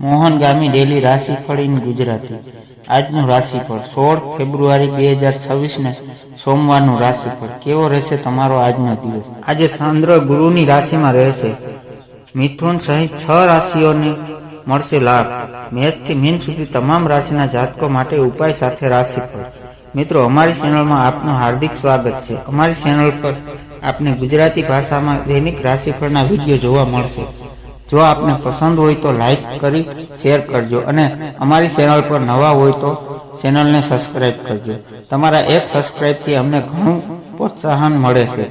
Mohan Gami daily રાશિફળ in Gujarati. આજનું રાશિફળ સોળ ફેબ્રુઆરી બે હજાર છવ્વીસને સોમવારનું રાશિફળ. કેવો રહેશે તમારો આજનો દિવસ? આજે ચંદ્ર ગુરુની રાશિમાં રહેશે. મિથુન સહિત છ રાશિઓને મળશે લાભ. મેષથી મીન સુધી તમામ રાશિના જાતકો માટે ઉપાય સાથે રાશિફળ. મિત્રો, અમારી ચેનલમાં આપનું હાર્દિક સ્વાગત છે. અમારી ચેનલ પર આપને ગુજરાતી ભાષામાં દૈનિક રાશિફળના વીડિયો જોવા મળશે. જો આપને પસંદ હોય તો લાઈક કરી શેર કરજો અને અમારી ચેનલ પર નવા હોય તો ચેનલને સબસ્ક્રાઈબ કરજો. તમારા એક સબસ્ક્રાઈબથી અમને ઘણું પ્રોત્સાહન મળે છે.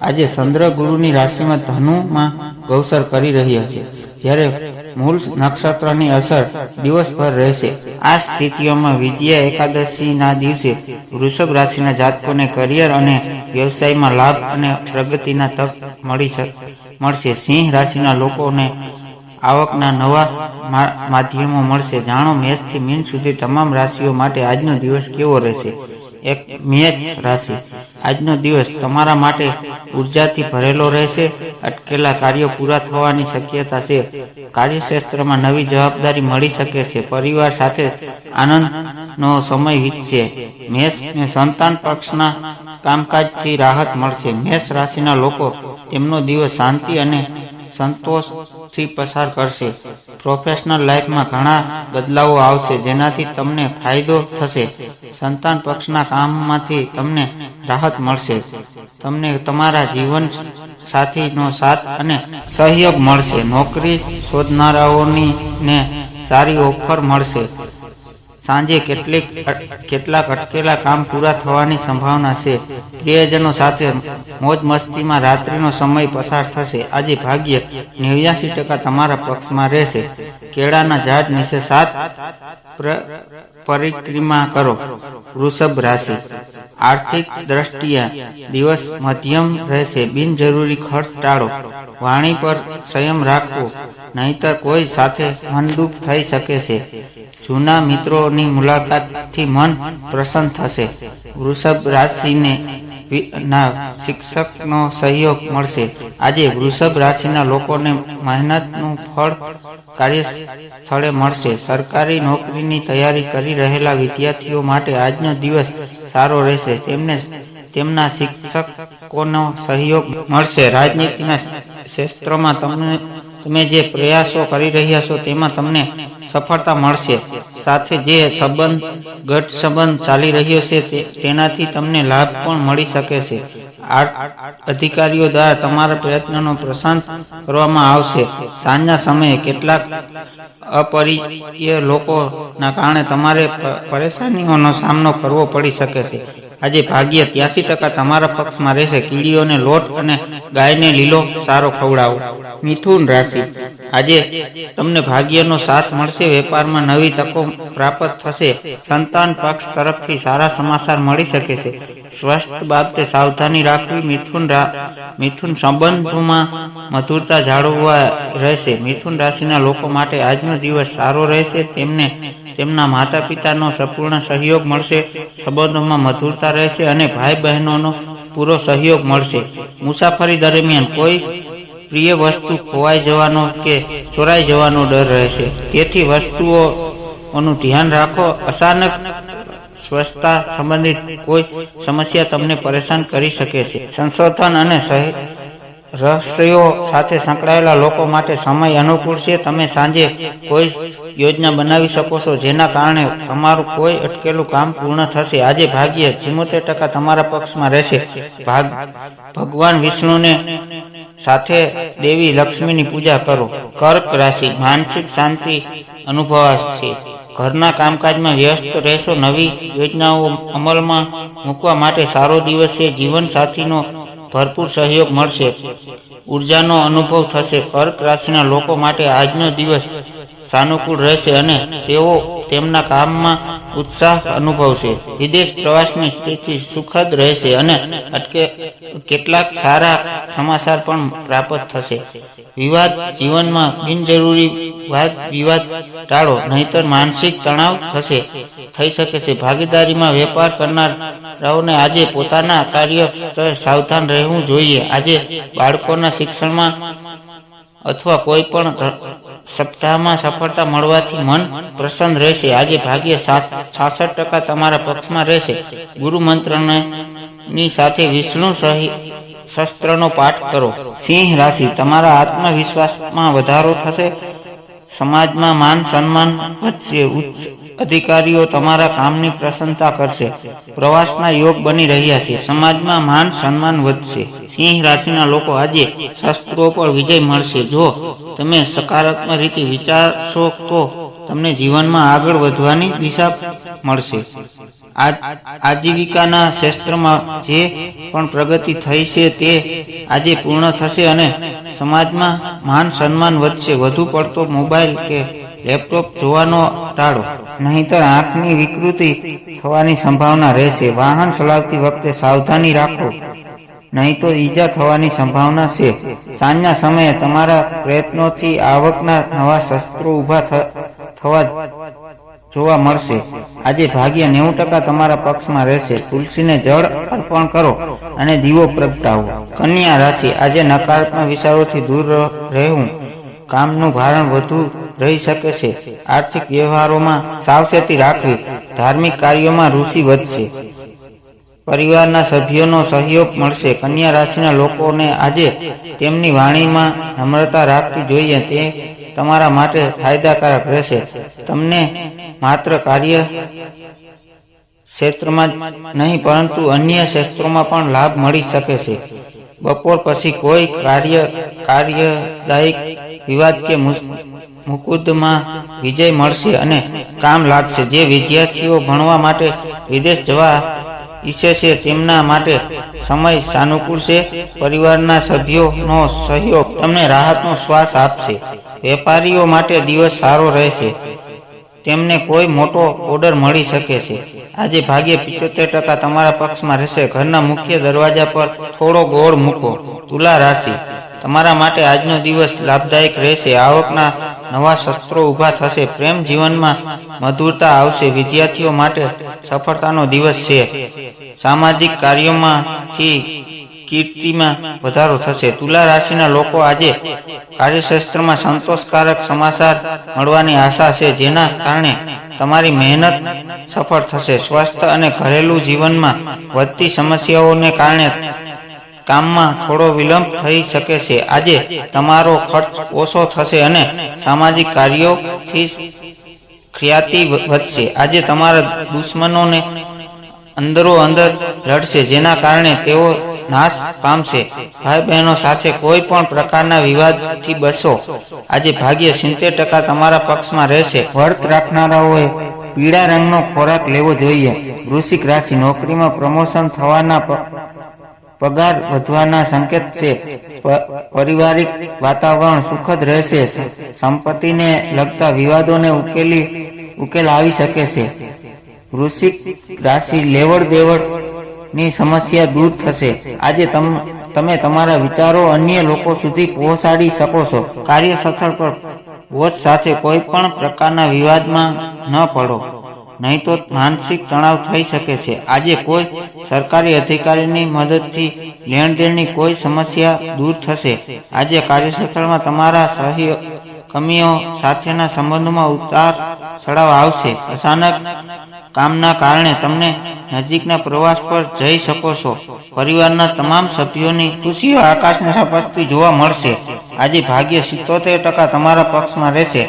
આજે ચંદ્ર ગુરુની રાશિમાં ધનુમાં ગૌસર કરી રહ્યા છે. જ્યારે મૂળ નક્ષત્રની અસર દિવસભર રહેશે. આ સ્થિતિઓમાં વિજયા એકાદશીના દિવસે વૃષભ રાશિના જાતકોને કરિયર અને વ્યવસાયમાં લાભ અને પ્રગતિના તક મળી મળશે. સિંહ રાશિના લોકોને આવકના નવા માધ્યમો મળશે. જાણો, મેષથી મીન સુધી તમામ રાશિઓ માટે આજનો દિવસ કેવો રહેશે? એક મેષ રાશિ. આજનો દિવસ તમારા માટે ઉર્જાથી ભરેલો રહેશે. અટકેલા કાર્યો પૂરા થવાની શક્યતા છે. કાર્યક્ષેત્રમાં નવી જવાબદારી મળી શકે છે. પરિવાર સાથે આનંદનો સમય વીતશે. મેષને સંતાન પક્ષના કામકાજથી રાહત મળશે. મેષ રાશિના લોકો તેમનો દિવસ શાંતિ અને સંતોષથી પસાર કરશે. પ્રોફેશનલ લાઈફમાં ઘણા બદલાવો આવશે, જેનાથી તમને ફાયદો થશે. સંતાન પક્ષના કામમાંથી તમને રાહત મળશે. તમને તમારા જીવન સાથીનો સાથ અને સહયોગ મળશે. નોકરી શોધનારાઓની ને સારી ઓફર મળશે. સાંજે કેટલીક કેટલાક અટકેલા કામ પૂરા થવાની સંભાવના છે. પ્રિયજનો સાથે મોજ મસ્તીમાં રાત્રિનો સમય પસાર થશે. આજે ભાગ્ય નેવ્યાસી ટકા તમારા પક્ષમાં રહેશે. કેળાના ઝાડ નીચે સાત પ્ર- પરિક્રમા કરો. વૃષભ રાશિ. આર્થિક દ્રષ્ટિએ દિવસ મધ્યમ રહેશે. બિનજરૂરી ખર્ચ ટાળો. વાણી પર સંયમ રાખવો નહીતર કોઈ સાથે મનદુખ થઈ શકે છે. જૂના મિત્રોની મુલાકાતથી મન પ્રસન્ન થશે. વૃષભ રાશિને ના શિક્ષકનો સહયોગ મળશે. આજે વૃષભ રાશિના લોકોને મહેનતનું ફળ કાર્યસ્થળે મળશે. સરકારી નોકરીની તૈયારી કરી રહેલા વિદ્યાર્થીઓ માટે આજનો દિવસ સારો રહેશે. તેમને તેમના શિક્ષકોનો સહયોગ મળશે. રાજનીતિના ક્ષેત્રમાં તમને તમે જે પ્રયાસો કરી રહ્યા છો, તેમાં તમને સફળતા મળશે. સાથે જે સંબંધ ગટ સંબંધ ચાલી રહ્યો છે તેનાથી તમને લાભ પણ મળી શકે છે. અધિકારીઓ દ્વારા તમારા પ્રયત્નોનો પ્રશંસ કરવામાં આવશે. સાંજના સમયે કેટલાક અપરિય લોકોના કારણે તમારે પરેશાનીઓનો સામનો કરવો પડી શકે છે. આજે ભાગ્ય ત્યાસી ટકા તમારા પક્ષમાં રહેશે. કીડીઓને લોટ અને ગાયને લીલો સારો ખવડાવો. મિથુન રાશિ. આજે તમને ભાગ્યનો સાથ મળશે. વેપારમાં નવી તકો પ્રાપ્ત થશે. સંતાન પક્ષ તરફથી સારા સમાચાર મળી શકે છે. સ્વસ્થ બાબતે સાવધાની રાખવી મિથુન મિથુન સંબંધોમાં મધુરતા જાળવવા રહેશે. મિથુન રાશિના લોકો માટે આજનો દિવસ સારો રહેશે. તેમને તેમના માતા પિતાનો સંપૂર્ણ સહયોગ મળશે, સંબંધોમાં મધુરતા રહેશે અને ભાઈ બહેનોનો પૂરો સહયોગ મળશે. મુસાફરી દરમિયાન કોઈ પ્રિય વસ્તુ ખોવાઈ જવાનો કે ચોરાઈ જવાનો ડર રહેશે. તેથી વસ્તુઓનું ધ્યાન રાખો. અચાનક સ્વચ્છતા સંબંધિત કોઈ સમસ્યા તમને પરેશાન કરી શકે છે. સંશોધન અને રહસ્યો સાથે સંકળાયેલા લોકો માટે સમય અનુકૂળ છે. તમે સાંજે કોઈ યોજના બનાવી શકો છો, જેના કારણે તમારું કોઈ અટકેલું કામ પૂર્ણ થશે. આજે ભાગ્ય ચુમ્મોતેર ટકા તમારા પક્ષમાં રહેશે. ભાગ, ભગવાન વિષ્ણુને સાથે દેવી લક્ષ્મીની પૂજા કરો. કર્ક રાશિ, માનસિક શાંતિ અનુભવાશે. ઘરના કામકાજમાં વ્યસ્ત રહેશો. નવી યોજનાઓ અમલમાં મૂકવા માટે સારો દિવસ છે. જીવન સાથીનો ભરપૂર સહયોગ મળશે. ઉર્જાનો અનુભવ થશે. કર્ક રાશિના લોકો માટે આજનો દિવસ સાનુકૂળ રહેશે અને તેઓ તેમના કામમાં ઉત્સાહ અનુભવશે. વિદેશ પ્રવાસની સ્થિતિ સુખદ રહેશે અને અટકે કેટલાક સારા સમાચાર પણ પ્રાપ્ત થશે. વિવાદ જીવનમાં બિનજરૂરી વાદ વિવાદ ટાળો, નહીતર માનસિક તણાવ થશે, થઈ શકે છે. ભાગીદારીમાં વેપાર કરનારાઓને આજે પોતાના કાર્ય સ્તરે સાવધાન રહેવું જોઈએ. આજે બાળકોના શિક્ષણમાં અથવા કોઈ પણ સપ્તાહમાં સફળતા મળવાથી મન પ્રસન્ન રહેશે. આજે ભાગ્ય છાસઠ ટકા તમારા પક્ષમાં રહેશે. ગુરુ મંત્રને ની સાથે વિષ્ણુ સહિત શસ્ત્રનો પાઠ કરો. સિંહ રાશિ, તમારા આત્મવિશ્વાસમાં વધારો થશે. સમાજમાં માન સન્માન વધશે. અધિકારીઓ તમારા કામની પ્રશંસા કરશે. પ્રવાસના યોગ બની રહ્યા છે. સમાજમાં માન સન્માન વધશે. સિંહ રાશિના લોકો આજે શસ્ત્રો પર વિજય મળશે. જો તમે સકારાત્મક રીતે વિચારશો તો તમને જીવનમાં આગળ વધવાની દિશા મળશે. આજીવિકાના ક્ષેત્રમાં જે પણ પ્રગતિ થઈ છે તે આજે પૂર્ણ થશે અને સમાજમાં માન સન્માન વધશે. વધુ પડતો મોબાઈલ કે લેપટોપ જોવાનો ટાળો. નહીતર આંખની વિકૃતિ થવાની સંભાવના રહેશે. વાહન ચલાવતી વખતે સાવધાની રાખો. નહીં તો ઈજા થવાની સંભાવના છે. સાંજના સમયે તમારા પ્રયત્નોથી આવકના નવા શસ્ત્રો ઊભા થવા જોવા મળશે. આજે ભાગ્ય નેવું ટકા તમારા પક્ષમાં રહેશે. તુલસીને જળ અર્પણ કરો અને દીવો પ્રગટાવો. કન્યા રાશિ આજે નકારાત્મક વિચારોથી દૂર રહેવું. કામનું ભારણ વધુ રહી શકે છે. આર્થિક વ્યવહારોમાં સાવચેતી રાખવી ધાર્મિક કાર્યોમાં રુચિ વધશે. પરિવારના સભ્યોનો સહયોગ મળશે. કન્યા રાશિના લોકોને આજે તેમની વાણીમાં નમ્રતા રાખવી જોઈએ. તે તમારા માટે ફાયદાકારક રહેશે. તમને માત્ર કાર્ય ક્ષેત્રમાં જ નહીં, પરંતુ અન્ય ક્ષેત્રોમાં પણ લાભ મળી શકે છે. બપોર પછી કોઈ કાર્ય કાર્યદાયક વિવાદ કે મુકુદમાં વિજય મળશે અને કામ લાગશે. જે વિદ્યાર્થીઓ ભણવા માટે વિદેશ જવા ઈચ્છે છે, તેમના માટે સમય સાનુકૂળ છે. પરિવારના સભ્યોનો સહયોગ તમને રાહતનો શ્વાસ આપશે. વેપારીઓ માટે દિવસ સારો રહેશે. તેમને કોઈ મોટો ઓર્ડર મળી શકે છે. આજે ભાગ્ય પિચોતેર ટકા તમારા પક્ષમાં રહેશે. ઘરના મુખ્ય દરવાજા પર થોડો ગોળ મૂકો. તુલા રાશિ. તમારા માટે આજનો દિવસ લાભદાયક રહેશે. આવકના નવા શસ્ત્રો ઊભા થશે. પ્રેમ જીવનમાં મધુરતા આવશે. વિદ્યાર્થીઓ માટે સફળતાનો દિવસ છે. સામાજિક કાર્યોમાંથી કીર્તિમાં વધારો થશે. તુલા રાશિના લોકો આજે કાર્યક્ષેત્રમાં સંતોષકારક સમાચાર મળવાની આશા છે, જેના કારણે તમારી મહેનત સફળ થશે. સ્વસ્થ અને ઘરેલું જીવનમાં વધતી સમસ્યાઓને કારણે કામમાં થોડો વિલંબ થઈ શકે છે. આજે તમારો ખર્ચ ઓછો થશે અને સામાજિક કાર્યોથી ખ્યાતિ વધશે. આજે તમારા દુશ્મનોને અંદરો અંદર લડશે જેના કારણે તેઓ નાશ પામશે. ભાઈ બહેનો સાથે કોઈ પણ પ્રકારના વિવાદથી બચો. આજે ભાગ્ય સિત્તેર ટકા તમારા પક્ષમાં રહેશે. વર્ત રાખનારાઓએ પીળા રંગનો ખોરાક લેવો જોઈએ. વૃશ્ચિક રાશિ નોકરીમાં પ્રમોશન થવાના પગાર વધવાના સંકેત છે. પારિવારિક વાતાવરણ સુખદ રહેશે. સંપત્તિને લગતા વિવાદોને ઉકેલી, ઉકેલ આવી શકે છે. વૃશ્ચિક રાશિ લેવડ દેવડની સમસ્યા દૂર થશે. આજે તમે તમારા વિચારો અન્ય લોકો સુધી પહોંચાડી શકો છો. કાર્યસ્થળ પર બોસ સાથે કોઈ પણ પ્રકારના વિવાદમાં ન પડો. નહીં તો માનસિક તણાવ થઈ શકે છે. આજે કોઈ સરકારી અધિકારીની મદદથી લેણદેણની કોઈ સમસ્યા દૂર થશે. આજે કાર્યક્ષેત્રમાં તમારા સહયોગ કમીઓ સાથેના સંબંધોમાં ઉતાર ચડાવ આવશે. અચાનક કામના કારણે તમને નજીકના પ્રવાસ પર જઈ શકો છો. પરિવારના તમામ સભ્યોની ખુશીઓ આકાશને સપસતી જોવા મળશે. આજે ભાગ્ય સિત્તોતેર ટકા તમારા પક્ષમાં રહેશે.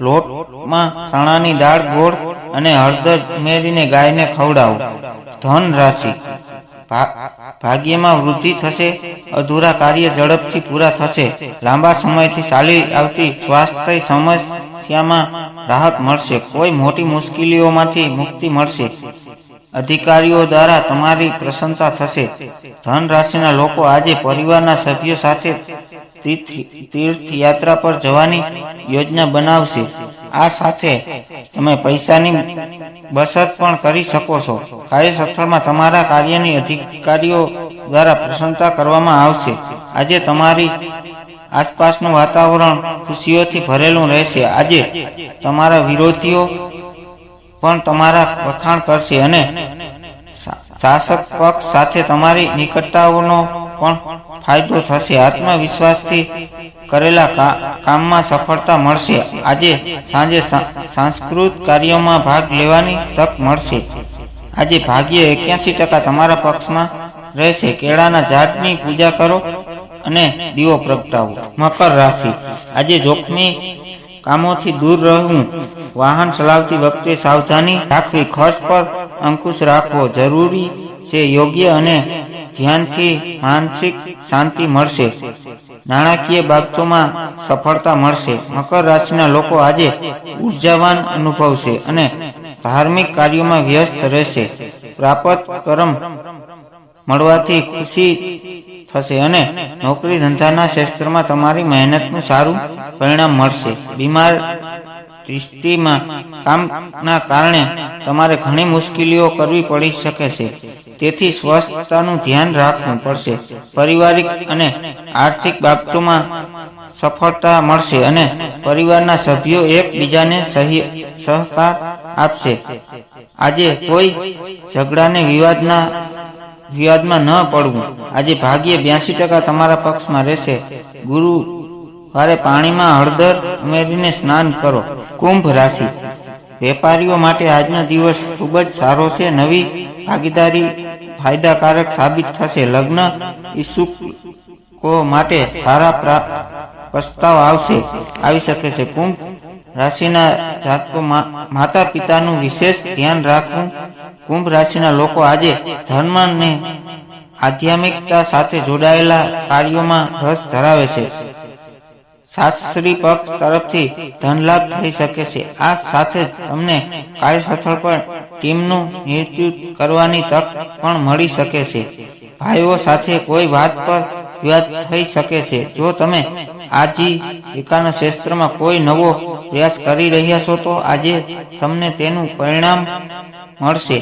લોટમાં ચણાની દાળ ગોળ અને હળદર ઉમેરીને ગાયને ખવડાવો. ધન રાશિ. ભાગ્યમાં વૃદ્ધિ થશે, અધૂરા કાર્ય ઝડપથી પૂરા થશે, લાંબા સમયથી ચાલી આવતી સ્વાસ્થ્ય સમસ્યામાં રાહત મળશે, કોઈ મોટી મુશ્કેલીઓમાંથી મુક્તિ મળશે. અધિકારીઓ દ્વારા તમારી પ્રશંસા થશે. ધન રાશિના લોકો આજે પરિવારના સભ્યો સાથે તીર્થ યાત્રા પર જવાની યોજના બનાવશે. આ સાથે તમે પૈસાની બચત પણ કરી શકો છો. કાર્યસ્થળમાં તમારા કાર્યની અધિકારીઓ દ્વારા પ્રશંસા કરવામાં આવશે. આજે તમારી આસપાસનું વાતાવરણ ખુશીઓથી ભરેલું રહેશે. આજે તમારા વિરોધીઓ પણ તમારા વખાણ કરશે અને શાસક પક્ષ સાથે તમારી નિકટતાઓનો પણ ફાયદો થશે, આત્મવિશ્વાસથી કરેલા કામમાં સફળતા મળશે. આજે સાંજે સાંસ્કૃત કાર્યોમાં ભાગ લેવાની તક મળશે. આજે ભાગ્ય એક્યાસી ટકા તમારા પક્ષમાં રહેશે. કેળાના ઝાડની પૂજા કરો અને દીવો પ્રગટાવો. મકર રાશિ. આજે જોખમી કામોથી દૂર રહેવું. વાહન ચલાવતી વખતે સાવધાની રાખવી. ખર્ચ પર અંકુશ રાખવો જરૂરી છે યોગ્ય અને ધ્યાનથી માનસિક શાંતિ મળશે. નાણાકીય બાબતોમાં સફળતા મળશે. મકર રાશિના લોકો આજે ઉર્જાવાન અનુભવશે અને ધાર્મિક કાર્યોમાં વ્યસ્ત રહેશે. પ્રાપ્ત કરમ મળવાથી ખુશી થશે અને નોકરી ધંધાના ક્ષેત્રમાં તમારી મહેનતનું સારું પરિણામ મળશે. બીમાર તમારે ઘણી મુશ્કેલીઓ કરવી પડી શકે છે. તેથી સ્વસ્થતાનું ધ્યાન રાખવું પડશે. પારિવારિક અને આર્થિક બાબતોમાં સફળતા મળશે અને પરિવારના સભ્યો એકબીજાને સહી, સહકાર આપશે. આજે કોઈ ઝઘડાને વિવાદના, વિવાદમાં ન પડવું. આજે ભાગ્યે બ્યાસી ટકા તમારા પક્ષમાં રહેશે. ગુરુ વારે પાણીમાં હળદર ઉમેરીને સ્નાન કરો. કુંભ રાશિ. વેપારીઓ માટે આજનો દિવસ ખૂબ જ સારો છે. નવી ભાગીદારી ફાયદાકારક સાબિત થશે. લગ્ન ઈચ્છુકો માટે સારા પ્રસ્તાવ આવશે. આવી શકે છે. કુંભ રાશિના જાતકો માતા પિતાનું વિશેષ ધ્યાન રાખવું. કુંભ રાશિના લોકો આજે ધર્મ અને આધ્યાત્મિકતા સાથે જોડાયેલા કાર્યોમાં રસ ધરાવે છે. શાસ્ત્રી પક્ષ તરફથી ધનલાભ થઈ શકે છે. આ સાથે જ તમને કાર્યસ્થળ પર ટીમનું નેતૃત્વ કરવાની તક પણ મળી શકે છે. ભાઈઓ સાથે કોઈ વાત પર વિવાદ થઈ શકે છે. જો તમે આજીવિકાના ક્ષેત્રમાં કોઈ નવો પ્રયાસ કરી રહ્યા છો, તો આજે તમને તેનું પરિણામ મળશે.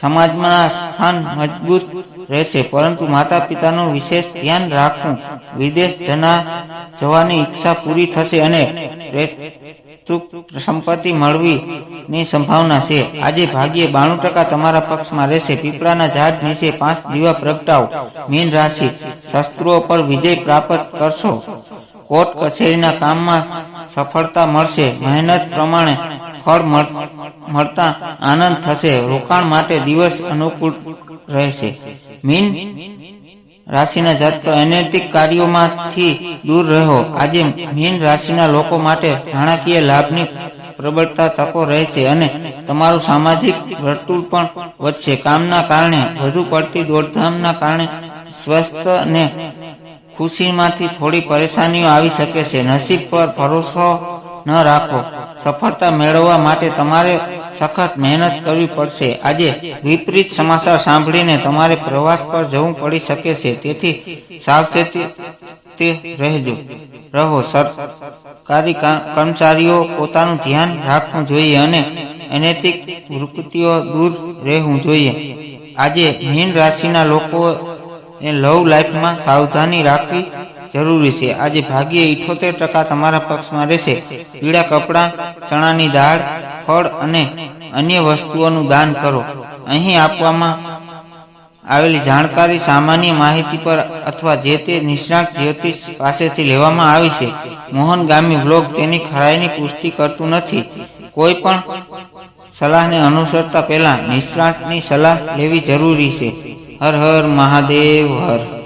સમાજમાં સ્થાન મજબૂત રહેશે, પરંતુ માતા પિતાનું વિશેષ ધ્યાન રાખવું વિદેશ જના જવાની ઈચ્છા પૂરી થશે અને સંપત્તિ મળવીની સંભાવના છે. આજે ભાગ્યે બાણું ટકા તમારા પક્ષમાં રહેશે. પીપળાના ઝાડ નીચે પાંચ દીવા પ્રગટાવો. મીન રાશિ શસ્ત્રો પર વિજય પ્રાપ્ત કરશો. કોર્ટ કચેરીના કામમાં સફળતા મળશે. મહેનત પ્રમાણે ફળ મળતા આનંદ થશે. રોકાણ માટે દિવસ અનુકૂળ રહેશે. મીન રાશિના જાતકો અનૈતિક કાર્યોમાંથી દૂર રહો. આજે મીન રાશિના લોકો માટે નાણાકીય લાભની પ્રબળતા તકો રહેશે અને તમારું સામાજિક વર્તુળ પણ વધશે. કામના કારણે વધુ પડતી દોડધામના કારણે સ્વસ્થ અને ખુશીમાંથી થોડી પરેશાનીઓ આવી શકે છે. નસીબ પર ભરોસો ન રાખો. સફળતા મેળવવા માટે તમારે સખત મહેનત કરવી પડશે. આજે વિપરીત સમાચાર સાંભળીને તમારે પ્રવાસ પર જવું પડી શકે છે. તેથી સાવચેતી રહેજો. રહો. સરકારી કર્મચારીઓ પોતાનું ધ્યાન રાખવું જોઈએ અને અનૈતિક વૃત્તિઓ દૂર રહેવું જોઈએ. આજે મીન રાશિના લોકો એ લવ લાઈફમાં સાવધાની રાખવી જરૂરી છે. આજે ભાગ્યે ઇઠોતેર ટકા તમારા પક્ષમાં રહેશે. પીળા કપડાં, ચણાની દાળ, ફળ અને અન્ય વસ્તુઓનું દાન કરો. અહીં આપવામાં આવેલી જાણકારી સામાન્ય માહિતી પર અથવા જે તે નિષ્ણાત જ્યોતિષ પાસેથી લેવામાં આવી છે. મોહન ગામી બ્લોગ તેની ખરાઈની પુષ્ટિ કરતું નથી. કોઈ પણ સલાહને અનુસરતા પહેલા નિષ્ણાતની સલાહ લેવી જરૂરી છે. હર હર મહાદેવ, હર.